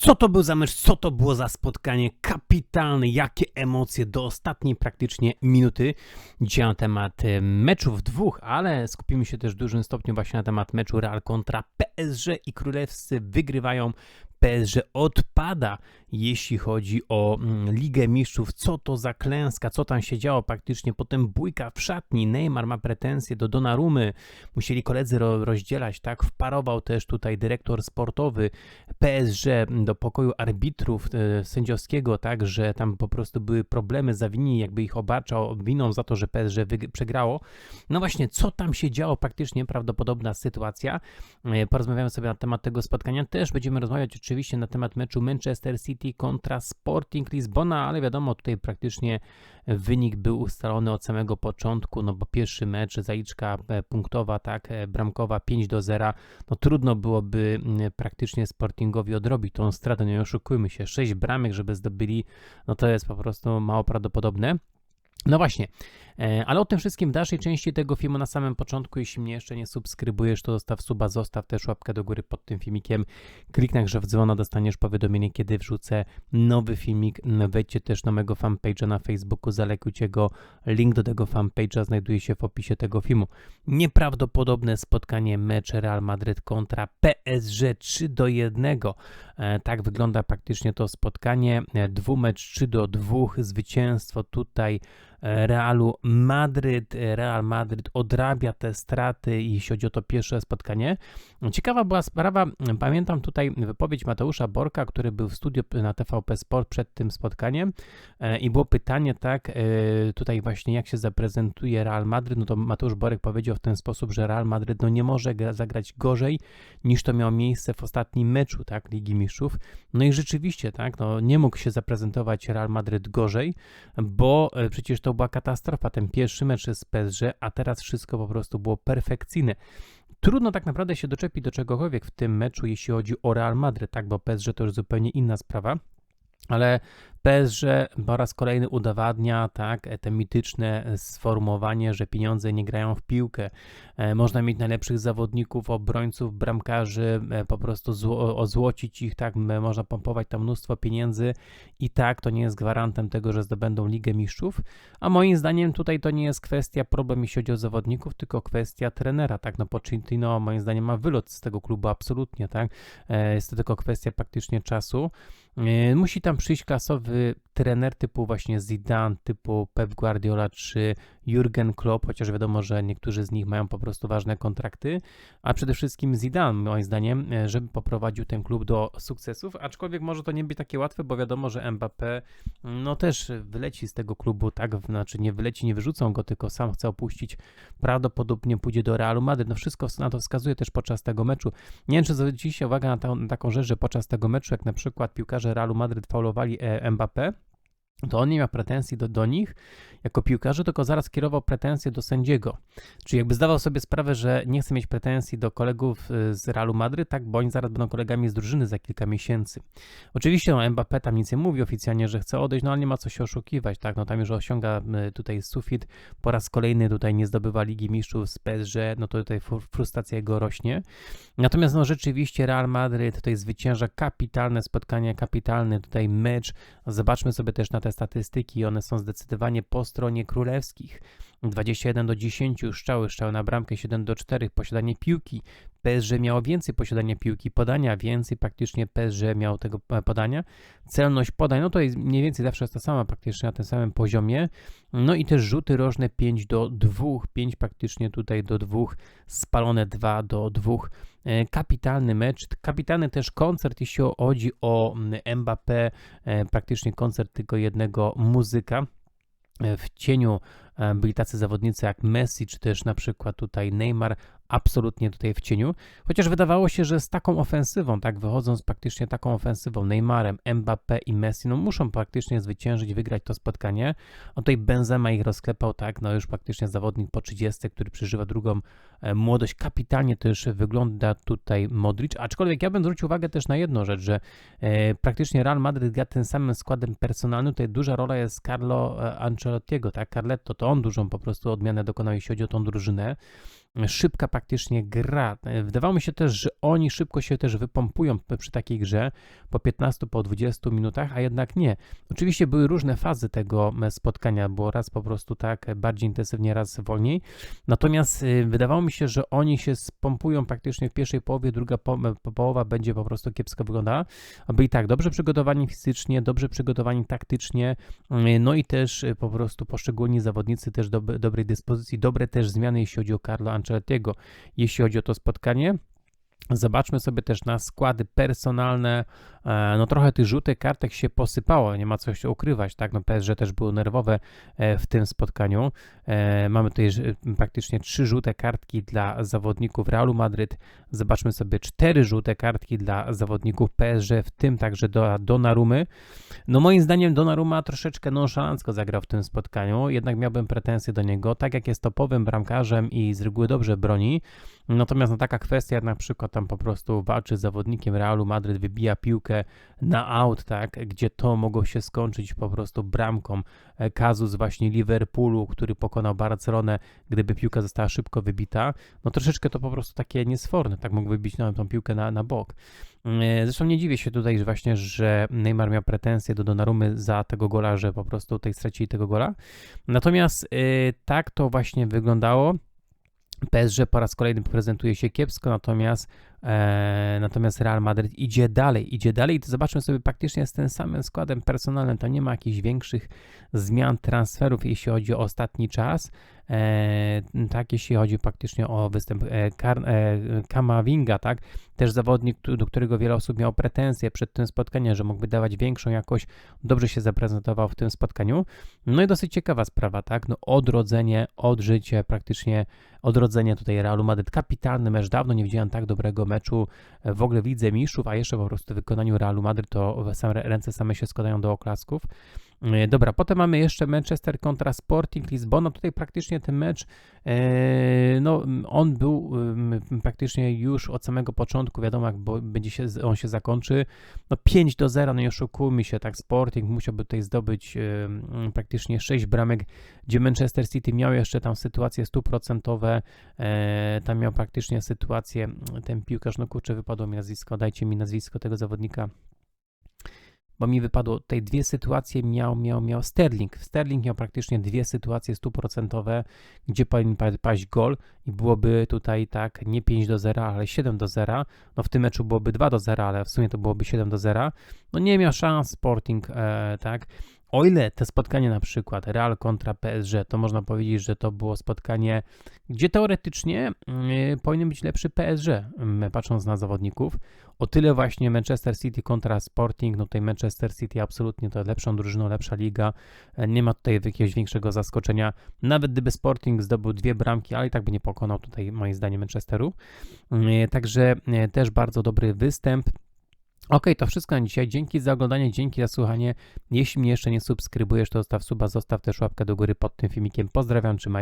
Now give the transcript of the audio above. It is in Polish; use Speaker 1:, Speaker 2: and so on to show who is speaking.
Speaker 1: Co to był za mecz? Co to było za spotkanie kapitalne? Jakie emocje do ostatniej praktycznie minuty? Dzisiaj na temat e, meczów dwóch, ale skupimy się też w dużym stopniu właśnie na temat meczu Real kontra PSG i Królewscy wygrywają. PSG odpada, jeśli chodzi o mm, Ligę Mistrzów. Co to za klęska? Co tam się działo praktycznie? Potem bójka w szatni. Neymar ma pretensje do Donarumy. Musieli koledzy ro rozdzielać, tak? Wparował też tutaj dyrektor sportowy PSG do pokoju arbitrów e, sędziowskiego, tak? Że tam po prostu były problemy, zawini, jakby ich obarczał winą za to, że PSG przegrało. No właśnie, co tam się działo? Praktycznie prawdopodobna sytuacja. E, porozmawiamy sobie na temat tego spotkania. Też będziemy rozmawiać oczywiście na temat meczu Manchester City kontra Sporting Lisbona, ale wiadomo, tutaj praktycznie wynik był ustalony od samego początku, no bo pierwszy mecz, zaliczka e, punktowa, tak, e, bramkowa 5 do 0, no trudno byłoby praktycznie Sportingowi odrobić tą stratę, nie oszukujmy się, 6 bramek, żeby zdobyli, no to jest po prostu mało prawdopodobne. No właśnie, ale o tym wszystkim w dalszej części tego filmu na samym początku. Jeśli mnie jeszcze nie subskrybujesz, to zostaw suba, zostaw też łapkę do góry pod tym filmikiem. Kliknij że w dzwono, dostaniesz powiadomienie, kiedy wrzucę nowy filmik. Wejdźcie też na mojego fanpage'a na Facebooku, zalekujcie go. Link do tego fanpage'a znajduje się w opisie tego filmu. Nieprawdopodobne spotkanie mecz Real Madrid kontra PSG 3 do 1. E, tak wygląda praktycznie to spotkanie. E, dwumecz 3 do 2, zwycięstwo tutaj Realu Madryt. Real Madryt odrabia te straty, jeśli chodzi o to pierwsze spotkanie. Ciekawa była sprawa, pamiętam tutaj wypowiedź Mateusza Borka, który był w studiu na TVP Sport przed tym spotkaniem e, i było pytanie, tak, e, tutaj właśnie jak się zaprezentuje Real Madryt, no to Mateusz Borek powiedział w ten sposób, że Real Madryt no nie może zagrać gorzej niż to miało miejsce w ostatnim meczu, tak, Ligi Mistrzów. No i rzeczywiście, tak, no nie mógł się zaprezentować Real Madryt gorzej, bo e, przecież to to była katastrofa, ten pierwszy mecz z PSG, a teraz wszystko po prostu było perfekcyjne. Trudno tak naprawdę się doczepić do czegokolwiek w tym meczu, jeśli chodzi o Real Madrid, tak, bo PSG to już zupełnie inna sprawa. Ale PSG po raz kolejny udowadnia tak, te mityczne sformułowanie, że pieniądze nie grają w piłkę. E, można mieć najlepszych zawodników, obrońców, bramkarzy, e, po prostu zło, ozłocić ich, tak, można pompować tam mnóstwo pieniędzy i tak to nie jest gwarantem tego, że zdobędą Ligę Mistrzów. A moim zdaniem tutaj to nie jest kwestia problem, jeśli chodzi o zawodników, tylko kwestia trenera, tak, no Pochettino moim zdaniem ma wylot z tego klubu absolutnie, tak, e, jest to tylko kwestia praktycznie czasu. Musi tam przyjść klasowy w trener typu właśnie Zidane, typu Pep Guardiola czy Jurgen Klopp, chociaż wiadomo, że niektórzy z nich mają po prostu ważne kontrakty, a przede wszystkim Zidane, moim zdaniem, e, żeby poprowadził ten klub do sukcesów, aczkolwiek może to nie być takie łatwe, bo wiadomo, że Mbappé no też wyleci z tego klubu, tak, znaczy nie wyleci, nie wyrzucą go, tylko sam chce opuścić, prawdopodobnie pójdzie do Realu Madryt, no wszystko na to wskazuje też podczas tego meczu. Nie wiem, czy zwróciliście uwagę na, ta, na taką rzecz, że podczas tego meczu, jak na przykład piłkarze Realu Madryt faulowali e, Mbappé, to on nie miał pretensji do, do nich jako piłkarze, tylko zaraz kierował pretensje do sędziego. Czyli jakby zdawał sobie sprawę, że nie chce mieć pretensji do kolegów y, z Realu Madryt, tak, bo oni zaraz będą kolegami z drużyny za kilka miesięcy. Oczywiście no, Mbappé tam nic nie mówi oficjalnie, że chce odejść, no ale nie ma co się oszukiwać, tak, no tam już osiąga y, tutaj sufit, po raz kolejny tutaj nie zdobywa Ligi Mistrzów z PSG, no to tutaj frustracja jego rośnie. Natomiast no rzeczywiście Real Madryt tutaj zwycięża kapitalne spotkanie, kapitalny tutaj mecz. Zobaczmy sobie też na te statystyki, one są zdecydowanie po stronie królewskich. 21 do 10 szczały, szczały na bramkę 7 do 4, posiadanie piłki. PSG miało więcej posiadania piłki, podania więcej, praktycznie PSG miał tego podania. Celność podań, no to jest mniej więcej zawsze jest ta sama, praktycznie na tym samym poziomie. No i też rzuty rożne 5 do 2, 5 praktycznie tutaj do 2, spalone 2 do 2. E, kapitalny mecz, kapitalny też koncert, jeśli chodzi o Mbappé, e, praktycznie koncert tylko jednego muzyka. E, w cieniu byli tacy zawodnicy jak Messi, czy też na przykład tutaj Neymar, absolutnie tutaj w cieniu. Chociaż wydawało się, że z taką ofensywą, tak wychodząc praktycznie taką ofensywą, Neymarem, Mbappé i Messi, no muszą praktycznie zwyciężyć, wygrać to spotkanie. A tutaj Benzema ich rozklepał, tak, no już praktycznie zawodnik po 30, który przeżywa drugą e, młodość. Kapitalnie też wygląda tutaj Modric, aczkolwiek ja bym zwrócił uwagę też na jedną rzecz, że e, praktycznie Real Madrid gra tym samym składem personalnym, tutaj duża rola jest Carlo e, Ancelottiego, tak, Carletto, to on dużą po prostu odmianę dokonał, jeśli chodzi o tą drużynę. Szybka praktycznie gra. E, Wydawało mi się też, że oni szybko się też wypompują przy takiej grze po 15, po 20 minutach, a jednak nie. Oczywiście były różne fazy tego e, spotkania, było raz po prostu tak e, bardziej intensywnie, raz wolniej. Natomiast y, wydawało mi się, że oni się spompują praktycznie w pierwszej połowie, druga po, po, połowa będzie po prostu kiepsko wyglądała. Byli tak, dobrze przygotowani fizycznie, dobrze przygotowani taktycznie, no i też po prostu poszczególni zawodnicy też do, dobrej dyspozycji, dobre też zmiany, jeśli chodzi o Carlo Ancelottiego, jeśli chodzi o to spotkanie. Zobaczmy sobie też na składy personalne. E, No trochę tych żółtych kartek się posypało, nie ma co się ukrywać, tak? No PSG też było nerwowe e, w tym spotkaniu. E, Mamy tutaj praktycznie trzy żółte kartki dla zawodników Realu Madryt. Zobaczmy sobie cztery żółte kartki dla zawodników PSG, w tym także do Donnarumy. No moim zdaniem Donnarumma troszeczkę nonszalancko zagrał w tym spotkaniu, jednak miałbym pretensje do niego, tak jak jest topowym bramkarzem i z reguły dobrze broni, natomiast no taka kwestia jak na przykład tam po prostu walczy z zawodnikiem Realu Madryt, wybija piłkę na out, tak, gdzie to mogło się skończyć po prostu bramką. E, Kazus właśnie Liverpoolu, który pokonał Barcelonę, gdyby piłka została szybko wybita, no troszeczkę to po prostu takie niesforne, tak mógł wybić no, tą piłkę na, na bok. E, Zresztą nie dziwię się tutaj że właśnie, że Neymar miał pretensje do Donnarumy za tego gola, że po prostu tutaj stracili tego gola. Natomiast y, tak to właśnie wyglądało. PSG po raz kolejny prezentuje się kiepsko, natomiast, natomiast Real Madrid idzie dalej, idzie dalej i to zobaczmy sobie praktycznie z tym samym składem personalnym, to nie ma jakichś większych zmian, transferów, jeśli chodzi o ostatni czas, e, tak, jeśli chodzi praktycznie o występ e, e, Kamavinga, tak, też zawodnik, do którego wiele osób miało pretensje przed tym spotkaniem, że mógłby dawać większą jakość, dobrze się zaprezentował w tym spotkaniu, no i dosyć ciekawa sprawa, tak, no odrodzenie, odżycie, praktycznie odrodzenie tutaj Realu Madryt, kapitalny mecz, dawno nie widziałem tak dobrego meczu w ogóle w Lidze Mistrzów, a jeszcze po prostu w wykonaniu Realu Madryt to same, ręce same się składają do oklasków. E, Dobra, potem mamy jeszcze Manchester kontra Sporting Lizbona. Tutaj praktycznie ten mecz, e, no on był praktycznie już od samego początku, wiadomo jak będzie się, on się zakończy. No 5 do 0, no nie oszukujmy się, tak Sporting musiałby tutaj zdobyć praktycznie 6 bramek, gdzie Manchester City miał jeszcze tam sytuacje stuprocentowe, e, tam miał praktycznie sytuację, ten piłkarz, no kurczę, wypadło mi nazwisko, dajcie mi nazwisko tego zawodnika, bo mi wypadło tutaj dwie sytuacje, miał, miał, miał Sterling. Sterling miał praktycznie dwie sytuacje stuprocentowe, gdzie powinien pa- paść gol i byłoby tutaj tak nie 5 do 0, ale 7 do 0. No w tym meczu byłoby 2 do 0, ale w sumie to byłoby 7 do 0. No nie miał szans Sporting, e, tak. O ile te spotkanie na przykład Real kontra PSG, to można powiedzieć, że to było spotkanie, gdzie teoretycznie y, powinien być lepszy PSG, y, patrząc na zawodników. O tyle właśnie Manchester City kontra Sporting, no tutaj Manchester City absolutnie to lepszą drużyną, lepsza liga. E, Nie ma tutaj jakiegoś większego zaskoczenia. Nawet gdyby Sporting zdobył dwie bramki, ale i tak by nie pokonał tutaj moim zdaniem Manchesteru. Y, Także y, też bardzo dobry występ. Ok, to wszystko na dzisiaj. Dzięki za oglądanie, dzięki za słuchanie. Jeśli mnie jeszcze nie subskrybujesz, to zostaw suba, zostaw też łapkę do góry pod tym filmikiem. Pozdrawiam, trzymajcie